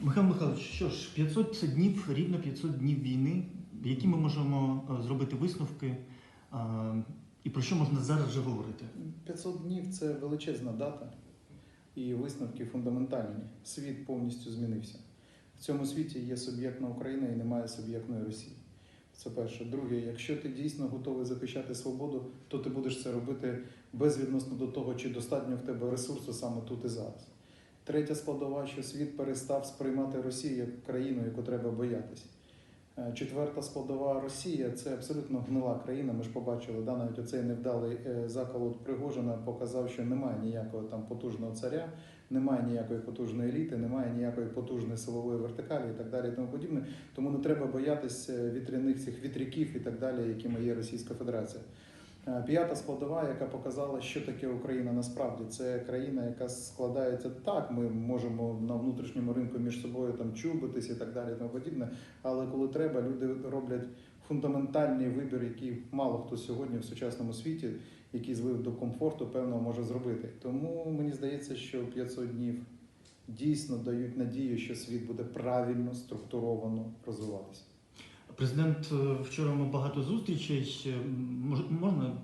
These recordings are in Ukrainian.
Михайло Михайлович, що ж, 500 це днів, рівно 500 днів війни. Які ми можемо е, зробити висновки? е, І про що можна зараз вже говорити? 500 днів це величезна дата, і висновки фундаментальні. Світ повністю змінився. В цьому світі є суб'єктна Україна і немає суб'єктної Росії. Це перше. Друге, якщо ти дійсно готовий захищати свободу, то ти будеш це робити безвідносно до того, чи достатньо в тебе ресурсу саме тут і зараз. Третя складова, що світ перестав сприймати Росію як країну, яку треба боятися. Е, Четверта складова Росія це абсолютно гнила країна. Ми ж побачили, да, навіть оцей невдалий е, заколот Пригожина показав, що немає ніякого там потужного царя, немає ніякої потужної еліти, немає ніякої потужної силової вертикалі і так далі. І тому подібне. Тому не треба боятися вітряних цих вітряків і так далі, якими є Російська Федерація. Е, П'ята складова, яка показала, що таке Україна насправді, це країна, яка складається так. Ми можемо на внутрішньому ринку між собою там чубитись і так далі, і тому подібне. Але коли треба, люди роблять фундаментальний вибір, який мало хто сьогодні в сучасному світі, який звик до комфорту, певно, може зробити. Тому мені здається, що 500 днів дійсно дають надію, що світ буде правильно структуровано розвиватися. Президент е, вчора мав багато зустрічей. Е, Можна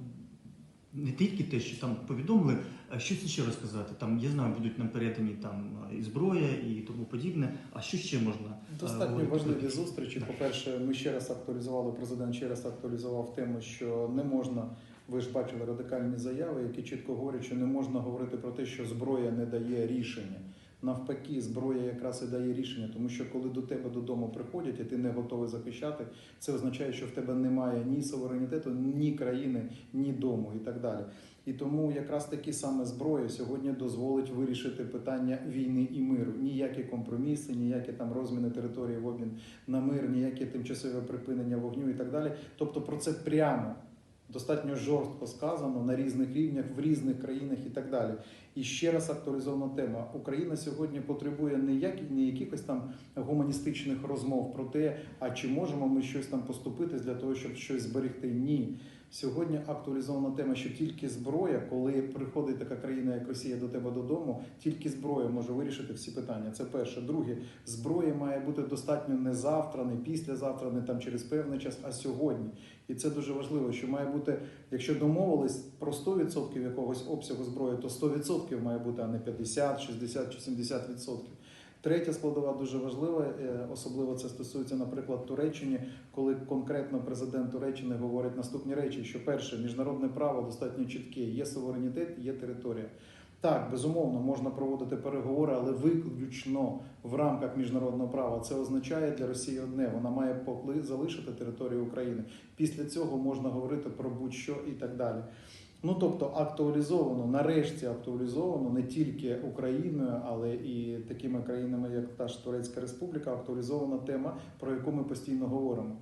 не тільки те, що там повідомили, а щось ще розказати. Там я знаю, будуть нам передані там і зброя, і тому подібне. А що ще можна? е, Достатньо важливі зустрічі. По-перше, ми ще раз актуалізували, президент ще раз актуалізував тему, що не можна, ви ж бачили радикальні заяви, які чітко говорять, що не можна говорити про те, що зброя не дає рішення. Навпаки, зброя якраз і дає рішення, тому що коли до тебе додому приходять і ти не готовий захищати, це означає, що в тебе немає ні суверенітету, ні країни, ні дому і так далі. І тому якраз такі саме зброя сьогодні дозволить вирішити питання війни і миру. Ніякі компроміси, ніякі там розміни території в обмін на мир, ніякі тимчасове припинення вогню і так далі. Тобто про це прямо достатньо жорстко сказано на різних рівнях, в різних країнах і так далі. І ще раз актуалізована тема. Україна сьогодні потребує не як не якихось там гуманістичних розмов про те, а чи можемо ми щось там поступити для того, щоб щось зберегти. Ні. Сьогодні актуалізована тема, що тільки зброя, коли приходить така країна, як Росія, до тебе додому, тільки зброя може вирішити всі питання. Це перше. Друге, зброя має бути достатньо не завтра, не післязавтра, не там через певний час, а сьогодні. І це дуже важливо, що має бути, якщо домовились про 100% якогось обсягу зброї, то 100% має бути, а не 50, 60 чи 70%. Третя складова дуже важлива, е, особливо це стосується, наприклад, Туреччині, коли конкретно президент Туреччини говорить наступні речі: що перше, міжнародне право достатньо чітке, є суверенітет, є територія. Так, безумовно, можна проводити переговори, але виключно в рамках міжнародного права. Це означає для Росії одне: вона має залишити територію України. Після цього можна говорити про будь-що і так далі. Ну тобто актуалізовано, нарешті актуалізовано не тільки Україною, але і такими країнами, як та ж Турецька Республіка, актуалізована тема, про яку ми постійно говоримо.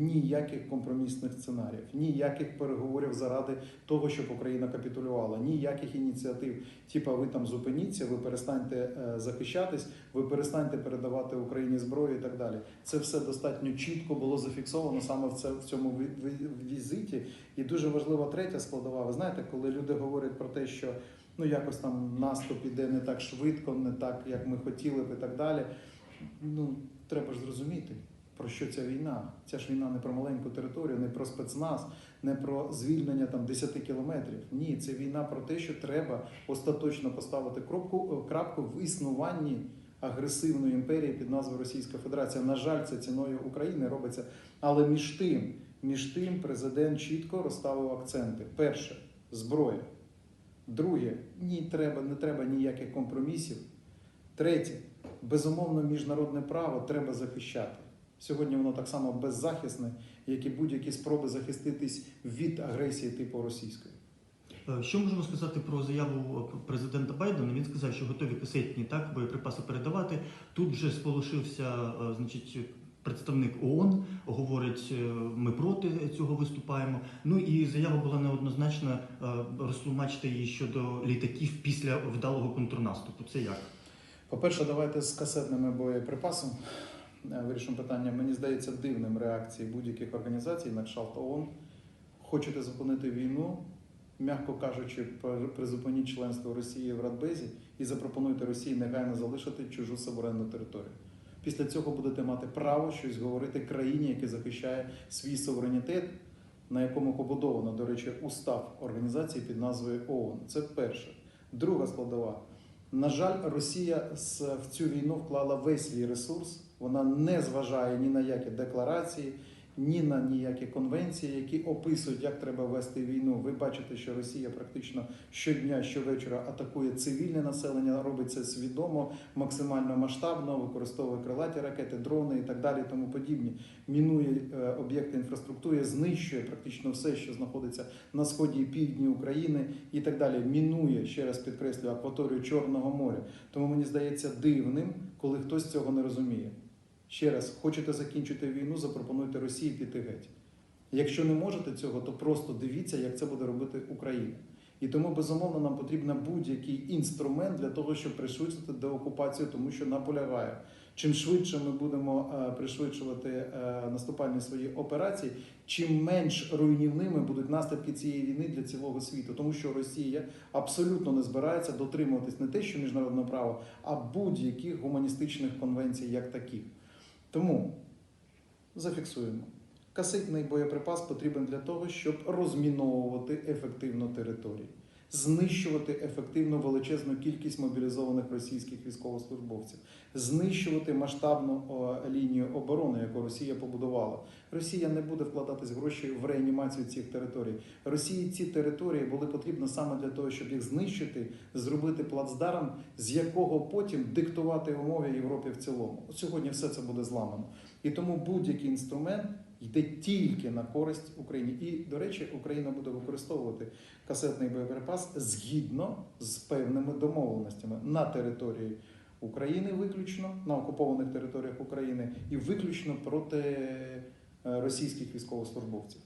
Ніяких компромісних сценаріїв, ніяких переговорів заради того, щоб Україна капітулювала, ніяких ініціатив. Типа ви там зупиніться, ви перестаньте е, захищатись, ви перестаньте передавати Україні зброю і так далі. Це все достатньо чітко було зафіксовано саме в це в цьому ві- ві- візиті. І дуже важлива третя складова. Ви знаєте, коли люди говорять про те, що ну якось там наступ іде не так швидко, не так, як ми хотіли б, і так далі. Ну треба ж зрозуміти. Про що ця війна? Ця ж війна не про маленьку територію, не про спецназ, не про звільнення там 10 кілометрів. Ні, це війна про те, що треба остаточно поставити кропку, е, крапку в існуванні агресивної імперії під назвою Російська Федерація. На жаль, це ціною України робиться. Але між тим, між тим, президент чітко розставив акценти. Перше зброя. Друге, ні, треба, не треба ніяких компромісів. Третє, безумовно, міжнародне право треба захищати. Сьогодні воно так само беззахисне, як і будь-які спроби захиститись від агресії типу російської. Е, Що можемо сказати про заяву президента Байдена? Він сказав, що готові касетні так боєприпаси передавати. Тут вже сполошився, е, значить. Представник ООН говорить, е, ми проти цього виступаємо. Ну і заява була неоднозначна розтлумачити її щодо літаків після вдалого контрнаступу. Це як? По-перше, давайте з касетними боєприпасами вирішимо питання. Мені здається дивним реакції будь-яких організацій на кшталт ООН. Хочете зупинити війну, м'яко кажучи, при- призупиніть членство Росії в Радбезі і запропонуйте Росії негайно залишити чужу суверенну територію. Після цього будете мати право щось говорити країні, яка захищає свій суверенітет, на якому побудовано, до речі, устав організації під назвою ООН. Це перше. Друга складова. На жаль, Росія в цю війну вклала весь свій ресурс. Вона не зважає ні на які декларації, ні на ніякі конвенції, які описують, як треба вести війну. Ви бачите, що Росія практично щодня, щовечора атакує цивільне населення, робить це свідомо, максимально масштабно, використовує крилаті ракети, дрони і так далі, тому подібні. Мінує е, об'єкти інфраструктури, знищує практично все, що знаходиться на сході і півдні України, і так далі. Мінує ще раз підкреслюю акваторію Чорного моря. Тому мені здається дивним, коли хтось цього не розуміє. Ще раз, хочете закінчити війну, запропонуйте Росії піти геть. Якщо не можете цього, то просто дивіться, як це буде робити Україна. І тому, безумовно, нам потрібен будь-який інструмент для того, щоб пришвидшити деокупацію, тому що наполягає. Чим швидше ми будемо е, пришвидшувати е, наступальні свої операції, чим менш руйнівними будуть наслідки цієї війни для цілого світу, тому що Росія абсолютно не збирається дотримуватись не те, що міжнародного права, а будь-яких гуманістичних конвенцій як таких. Тому зафіксуємо. Касетний боєприпас потрібен для того, щоб розміновувати ефективно території, знищувати ефективно величезну кількість мобілізованих російських військовослужбовців, знищувати масштабну лінію оборони, яку Росія побудувала. Росія не буде вкладатись гроші в реанімацію цих територій. Росії ці території були потрібні саме для того, щоб їх знищити, зробити плацдарм, з якого потім диктувати умови Європі в цілому. Сьогодні все це буде зламано. І тому будь-який інструмент йде тільки на користь Україні. І, до речі, Україна буде використовувати касетний боєприпас згідно з певними домовленостями на території України, виключно на окупованих територіях України, і виключно проти е, російських військовослужбовців.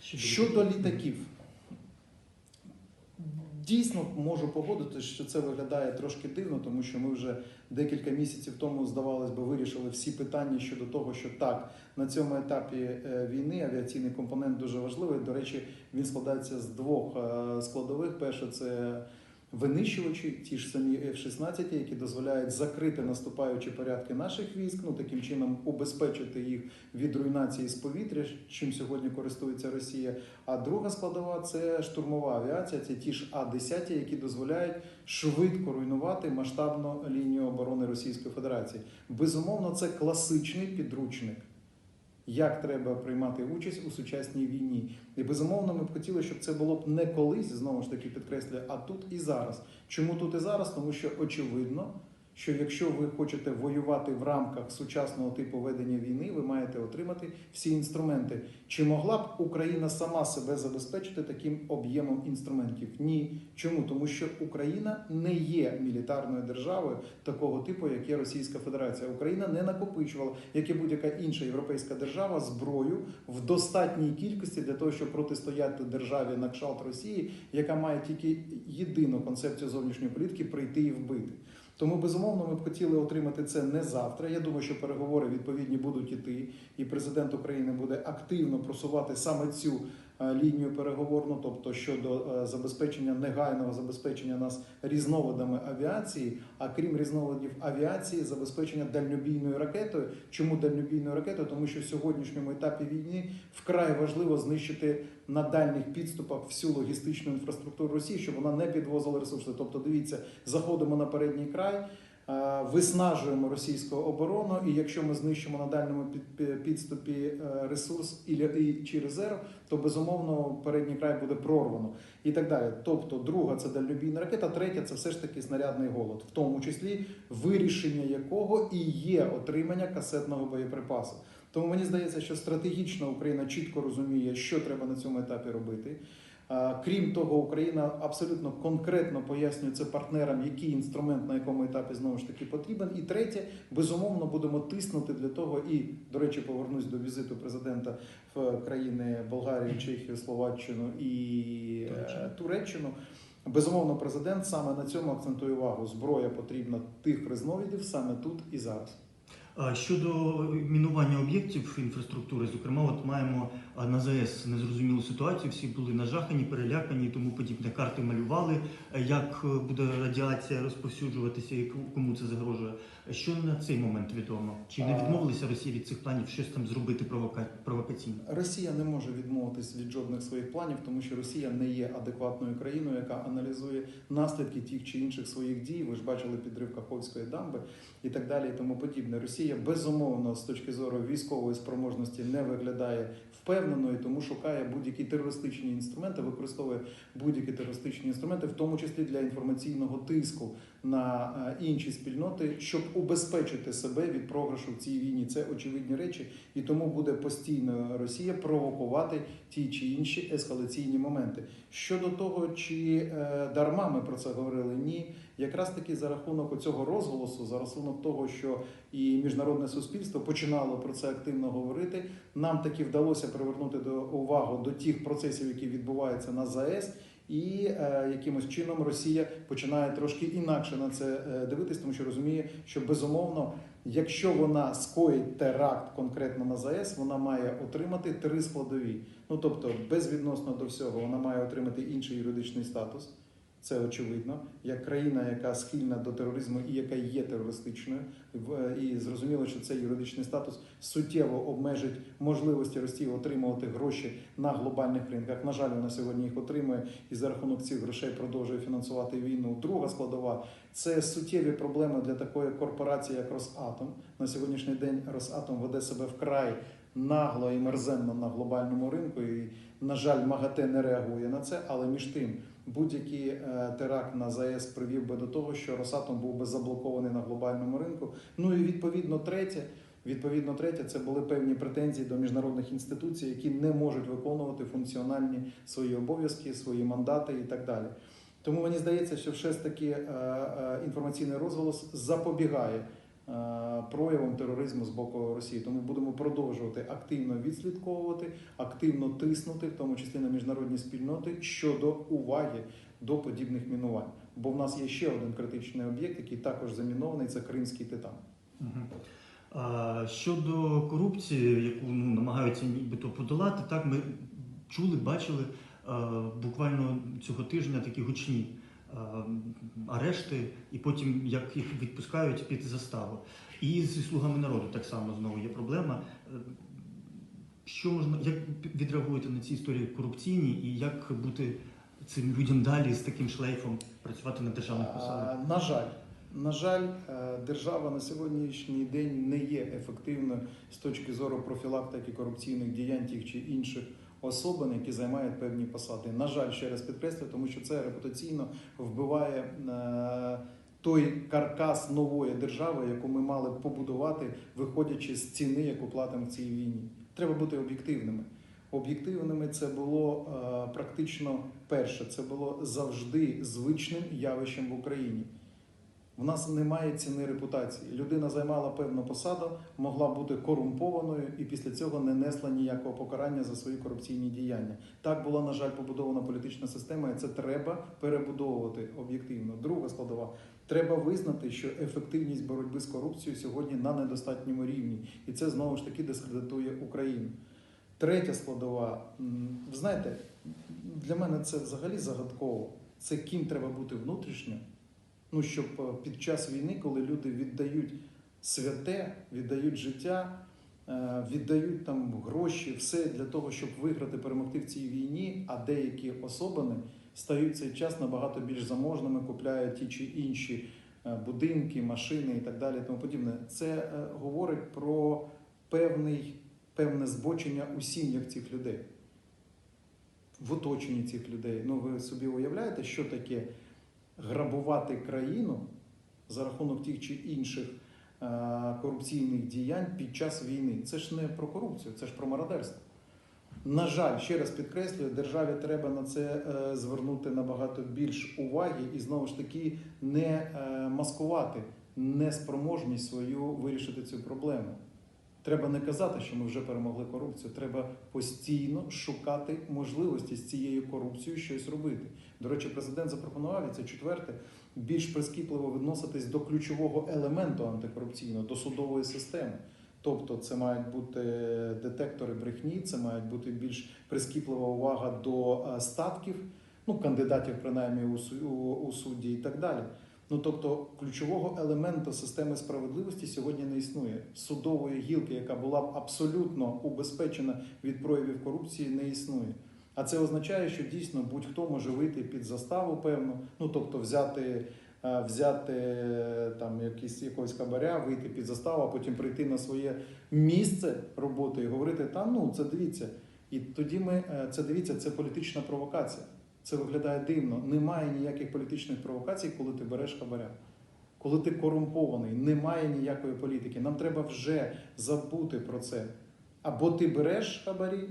Щодо літаків, дійсно можу погодитися, що це виглядає трошки дивно, тому що ми вже декілька місяців тому, здавалось би, вирішили всі питання щодо того, що так, на цьому етапі е, війни авіаційний компонент дуже важливий. До речі, він складається з двох е, складових. Перше, це винищувачі, ті ж самі F-16, які дозволяють закрити наступаючі порядки наших військ, ну таким чином убезпечити їх від руйнації з повітря, чим сьогодні користується Росія. А друга складова це штурмова авіація, це ті ж А-10, які дозволяють швидко руйнувати масштабну лінію оборони Російської Федерації. Безумовно, це класичний підручник. Як треба приймати участь у сучасній війні, і безумовно, ми б хотіли, щоб це було б не колись, знову ж таки підкреслюю, а тут і зараз. Чому тут і зараз? Тому що очевидно, що якщо ви хочете воювати в рамках сучасного типу ведення війни, ви маєте отримати всі інструменти. Чи могла б Україна сама себе забезпечити таким об'ємом інструментів? Ні. Чому? Тому що Україна не є мілітарною державою такого типу, як є Російська Федерація. Україна не накопичувала, як і будь-яка інша європейська держава, зброю в достатній кількості для того, щоб протистояти державі на кшалт Росії, яка має тільки єдину концепцію зовнішньої політики прийти і вбити. Тому безумовно ми б хотіли отримати це не завтра. Я думаю, що переговори відповідні будуть іти, і президент України буде активно просувати саме цю лінію переговорну, тобто щодо е, забезпечення негайного забезпечення нас різновидами авіації. А крім різновидів авіації, забезпечення дальнобійною ракетою. Чому дальнобійною ракетою? Тому що в сьогоднішньому етапі війни вкрай важливо знищити на дальніх підступах всю логістичну інфраструктуру Росії, щоб вона не підвозила ресурси. Тобто, дивіться, заходимо на передній край. Е, Виснажуємо російську оборону, і якщо ми знищимо на під- підступі е, ресурс і чи резерв, то безумовно передній край буде прорвано і так далі. Тобто, друга це дальнобійна ракета, третя це все ж таки снарядний голод, в тому числі вирішення якого і є отримання касетного боєприпасу. Тому мені здається, що стратегічно Україна чітко розуміє, що треба на цьому етапі робити. А, Крім того, Україна абсолютно конкретно пояснює це партнерам, який інструмент на якому етапі знову ж таки потрібен. І третє, безумовно, будемо тиснути для того. І до речі, повернусь до візиту президента в країни Болгарію, Чехію, Словаччину і е, Туреччину. Туреччину. Безумовно, президент саме на цьому акцентує увагу. Зброя потрібна тих різновидів саме тут і зараз. Щодо мінування об'єктів інфраструктури, зокрема, от маємо на ЗАЕС незрозумілу ситуацію. Всі були нажахані, перелякані і тому подібне. Карти малювали, е, як е, буде радіація розповсюджуватися і кому це загрожує. Що на цей момент відомо? Чи не відмовилися Росія від цих планів щось там зробити провока... провокаційно? Росія не може відмовитись від жодних своїх планів, тому що Росія не є адекватною країною, яка аналізує наслідки тих чи інших своїх дій. Ви ж бачили підрив Каховської дамби і так далі, і тому подібне. Росія безумовно з точки зору військової спроможності не виглядає впевненою, тому шукає будь-які терористичні інструменти, використовує будь-які терористичні інструменти, в тому числі для інформаційного тиску на е, інші спільноти, щоб убезпечити себе від програшу в цій війні. Це очевидні речі, і тому буде постійно Росія провокувати ті чи інші ескалаційні моменти. Щодо того, чи е, дарма ми про це говорили, ні. Якраз таки за рахунок цього розголосу, за рахунок того, що і міжнародне суспільство починало про це активно говорити, нам таки вдалося привернути до увагу до тих процесів, які відбуваються на ЗАЕС. І е, якимось чином Росія починає трошки інакше на це е, дивитись, тому що розуміє, що безумовно, якщо вона скоїть теракт конкретно на ЗАЕС, вона має отримати три складові. Ну тобто, безвідносно до всього, вона має отримати інший юридичний статус. Це очевидно, як країна, яка схильна до тероризму і яка є терористичною, і зрозуміло, що цей юридичний статус суттєво обмежить можливості Росії отримувати гроші на глобальних ринках. На жаль, вона сьогодні їх отримує і за рахунок цих грошей продовжує фінансувати війну. Друга складова це суттєві проблеми для такої корпорації, як Росатом. На сьогоднішній день Росатом веде себе вкрай нагло і мерзенно на глобальному ринку. І, на жаль, МАГАТЕ не реагує на це, але між тим. Будь-який е, теракт на ЗАЕС привів би до того, що Росатом був би заблокований на глобальному ринку. Ну і відповідно третє, відповідно третє, це були певні претензії до міжнародних інституцій, які не можуть виконувати функціональні свої обов'язки, свої мандати і так далі. Тому мені здається, що все ж таки е, е, інформаційний розголос запобігає е, проявам тероризму з боку Росії. Тому будемо продовжувати активно відслідковувати, активно тиснути, в тому числі на міжнародні спільноти, щодо уваги до подібних мінувань. Бо в нас є ще один критичний об'єкт, який також замінований це Кримський титан. Щодо корупції, яку ну, намагаються нібито подолати, так ми чули, бачили буквально цього тижня такі гучні арешти, і потім як їх відпускають під заставу. І зі слугами народу так само знову є проблема. Е, Що можна як відреагуєте на ці історії корупційні, і як бути цим людям далі з таким шлейфом працювати на державних посадах? На жаль, на жаль, е, держава на сьогоднішній день не є ефективною з точки зору профілактики корупційних діянь тих чи інших особин, які займають певні посади. На жаль, ще раз підкреслюю, тому що це репутаційно вбиває е, той каркас нової держави, яку ми мали б побудувати, виходячи з ціни, яку платимо в цій війні. Треба бути об'єктивними. Об'єктивними це було е, практично перше. Це було завжди звичним явищем в Україні. В нас немає ціни репутації. Людина займала певну посаду, могла бути корумпованою і після цього не несла ніякого покарання за свої корупційні діяння. Так була, на жаль, побудована політична система, і це треба перебудовувати об'єктивно. Друга складова. Треба визнати, що ефективність боротьби з корупцією сьогодні на недостатньому рівні, і це знову ж таки дискредитує Україну. Третя складова, знаєте, для мене це взагалі загадково. Це ким треба бути внутрішньо, ну щоб е, під час війни, коли люди віддають святе, віддають життя, е, віддають там гроші, все для того, щоб виграти, перемогти в цій війні, а деякі особини стають цей час набагато більш заможними, купляють ті чи інші е, будинки, машини і так далі. Тому подібне. Це говорить про певний, певне збочення у сім'ях цих людей, в оточенні цих людей. Ну ви собі уявляєте, що таке грабувати країну за рахунок тих чи інших е, корупційних діянь під час війни. Це ж не про корупцію, це ж про мародерство. На жаль, ще раз підкреслюю, державі треба на це е, звернути набагато більш уваги і знову ж таки не е, маскувати неспроможність свою вирішити цю проблему. Треба не казати, що ми вже перемогли корупцію. Треба постійно шукати можливості з цією корупцією щось робити. До речі, президент запропонував і це четверте більш прискіпливо відноситись до ключового елементу антикорупційного, до судової системи. Тобто це мають бути детектори брехні, це мають бути більш прискіплива увага до е, статків, ну кандидатів принаймні у, су- у, у судді і так далі. Ну тобто ключового елементу системи справедливості сьогодні не існує. Судової гілки, яка була б абсолютно убезпечена від проявів корупції, не існує. А це означає, що дійсно будь-хто може вийти під заставу, певно, ну тобто взяти, е, взяти е, там якісь якогось кабаря, вийти під заставу, а потім прийти на своє місце роботи і говорити: та ну це дивіться. І тоді ми е, це дивіться, це політична провокація. Це виглядає дивно. Немає ніяких політичних провокацій, коли ти береш хабаря. Коли ти корумпований, немає ніякої політики. Нам треба вже забути про це. Або ти береш хабарі,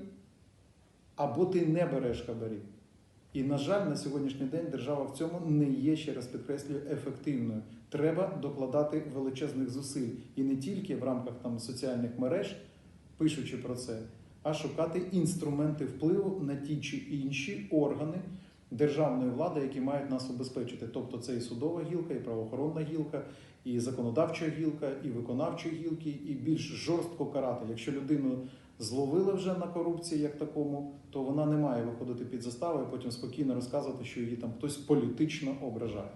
або ти не береш хабарі. І, на жаль, на сьогоднішній день держава в цьому не є, ще раз підкреслюю, ефективною. Треба докладати величезних зусиль. І не тільки в рамках там, соціальних мереж, пишучи про це, а шукати інструменти впливу на ті чи інші органи державної влади, які мають нас убезпечити. Тобто це і судова гілка, і правоохоронна гілка, і законодавча гілка, і виконавчі гілки, і більш жорстко карати. Якщо людину зловили вже на корупції як такому, то вона не має виходити під заставу і потім спокійно розказувати, що її там хтось політично ображає.